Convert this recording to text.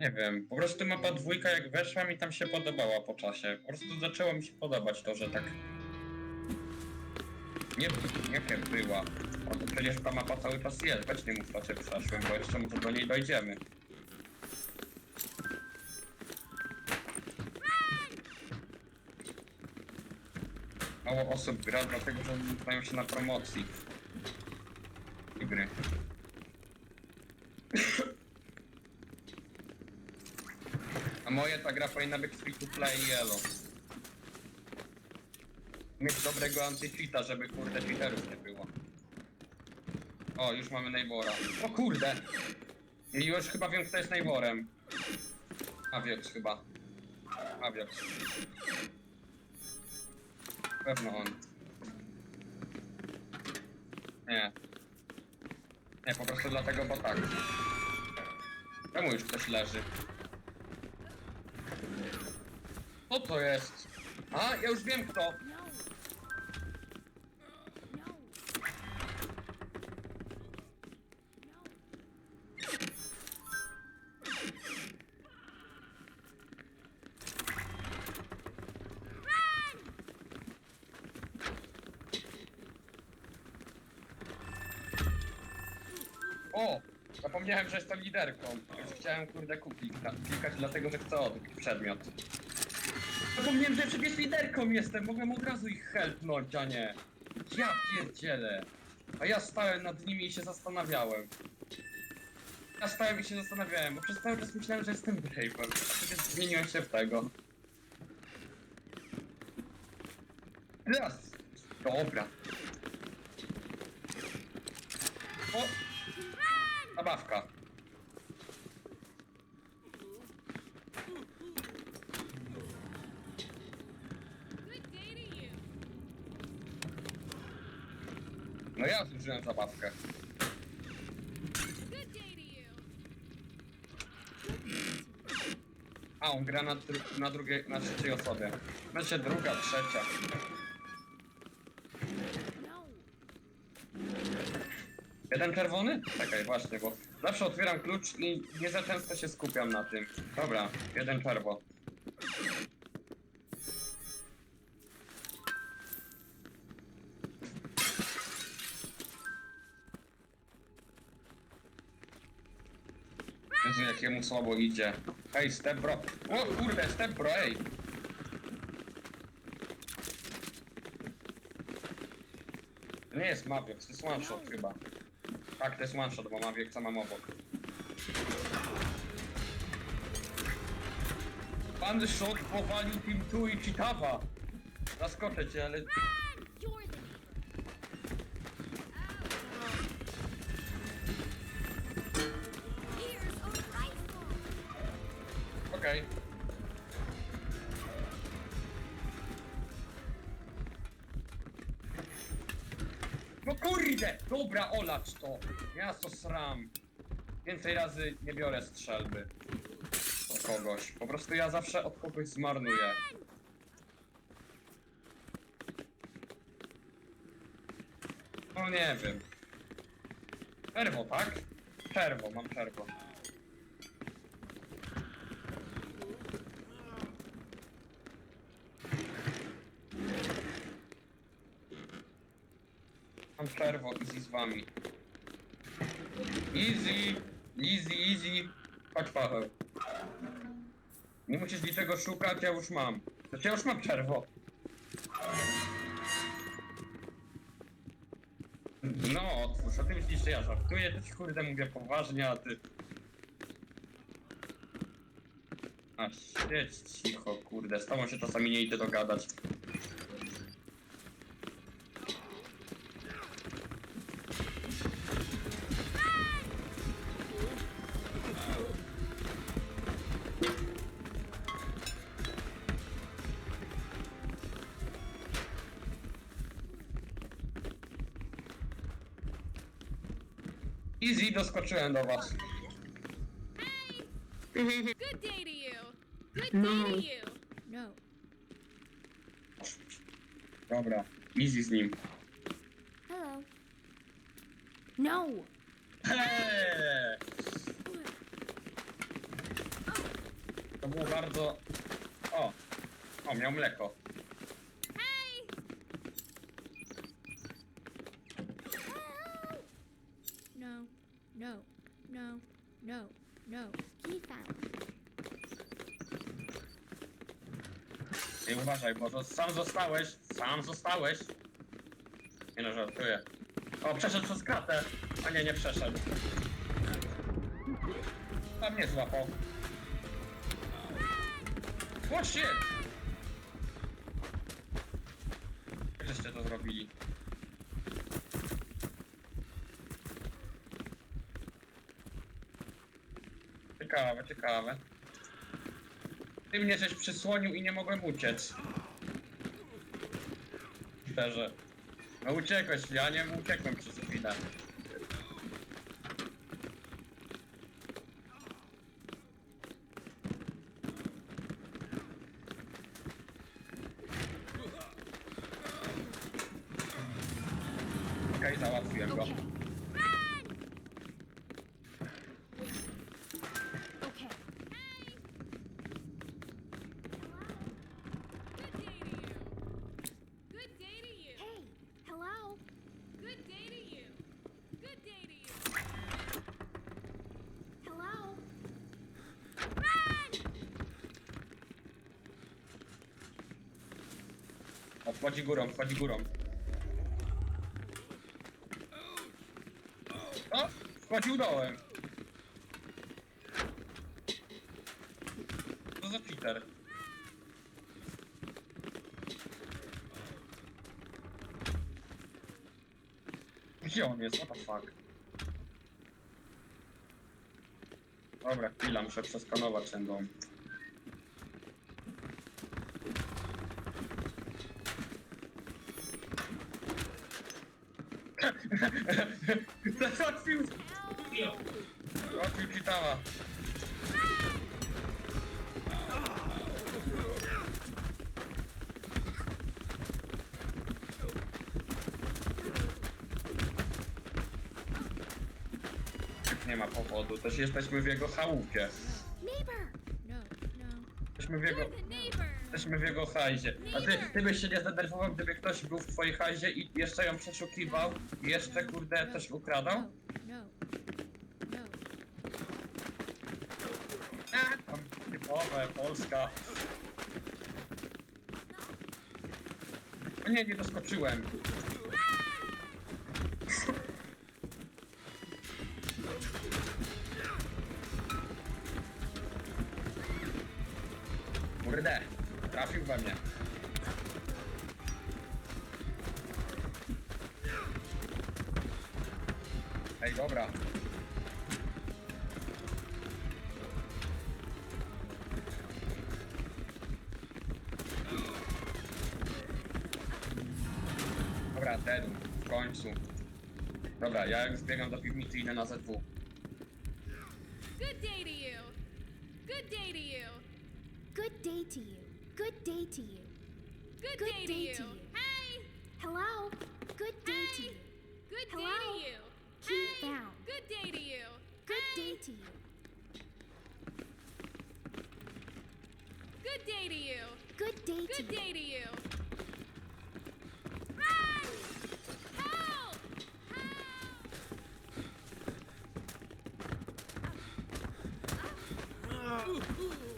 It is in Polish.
Nie wiem, po prostu mapa dwójka jak weszła mi tam się podobała po czasie. Po prostu zaczęło mi się podobać to, że tak... Nie, jakie była. No to przecież ta mapa cały czas jest, weź nie mów to, że przeszłem, bo jeszcze może do niej dojdziemy. Mało osób gra, dlatego że znają się na promocji. I gry. A moje ta gra powinna być free to play i elo. Mieć dobrego anti-cheata, żeby kurde cheaterów nie było. O, już mamy Neybora. O kurde! I już chyba wiem kto jest Neyborem. Aviox chyba. Aviox. Pewno on. Nie. Nie, po prostu dlatego, bo tak. Czemu już ktoś leży? Co to jest? A, ja już wiem kto. O! Zapomniałem, że jestem liderką. Już chciałem kurde kupić, klikać dlatego, że chcę odkryć przedmiot. Zapomniałem, że przecież liderką jestem, mogłem od razu ich helpnąć, a nie. Ja pierdzielę. A ja stałem nad nimi i się zastanawiałem. Ja stałem i się zastanawiałem, bo przez cały czas myślałem, że jestem Brave'em, a przecież zmieniłem się w tego. Raz! Dobra. O! Zabawka. Good day to you. No ja zużyłem zabawkę. A, on gra na, dru na drugiej, na trzeciej osobie. Znaczy druga, trzecia. Jeden czerwony? Czekaj, właśnie, bo zawsze otwieram klucz i nie za często się skupiam na tym. Dobra, jeden czerwo. Jezu, jak jemu słabo idzie. Hej, step bro. O kurde, step bro, ej. Nie jest Mavic, to jest one shot chyba. Tak, to jest one shot, bo Mavieca mam obok. Pan shot powalił Team 2 i Chitawa. Zaskoczę cię, ale... Okej. No kurde! Dobra, olacz to! Ja to sram. Więcej razy nie biorę strzelby. Od kogoś. Po prostu ja zawsze od kogoś zmarnuję. No nie wiem. Czerwo, tak? Czerwo, mam czerwo. Mam czerwo, easy z wami. Easy! Easy, easy! Chodź Paweł. Nie musisz niczego szukać, ja już mam. Znaczy ja już mam czerwo. No, otwórz, a ty myślisz, że ja żartuję, to ci kurde mówię poważnie, a ty... A siedź cicho, kurde, z tobą się czasami nie idę dogadać. Easy, doskoczyłem do was. Good day to you. Good No. day to you. No. Dobra, easy z nim. Hello. No. Heee! było bardzo... O! O, miał mleko. Hey! No, no, no, no, no. Key found. I uważaj, bo to sam zostałeś, sam zostałeś. Nie no, żartuję. O, przeszedł przez kratę. A nie, nie przeszedł. A mnie złapał. O shit! Jak żeście to zrobili? Ciekawe, ciekawe. Ty mnie żeś przysłonił i nie mogłem uciec. Szczerze. No uciekłeś, ja nie uciekłem przez chwilę. Okej, załatwiłem go. O, wchodzi górą, wchodzi górą. O, wchodził dołem. Co za cheater? Gdzie on jest? What the fuck? Dobra, chwila, muszę przeskanować ten dom. Załatwił! Załatwił kitała. Nie ma powodu, też jesteśmy w jego chałupie. Neighbor. No, no. Jesteśmy w jego... You're the neighbor. Jesteśmy w jego hajzie. A ty, ty byś się nie zdenerwował, gdyby ktoś był w twojej hajzie i jeszcze ją przeszukiwał i jeszcze kurde coś ukradał? No, no, no. A, tam typowe, Polska. Nie, nie doskoczyłem. Kurde, trafił we mnie. Ej, dobra. Dobra, ten, w końcu. Dobra, ja jak zbiegam do piwnicy idę na ZW. Good day to you. Good day to you. Good day to you. Good day to you. Good, day, to, you. Hey. Hello. Good day to you. Good day to you. Key found. Good day to you. Good day to you. Good day to you. Good day to Good day to you. Run! Help! Help! Ah. Ah. Ah. Thank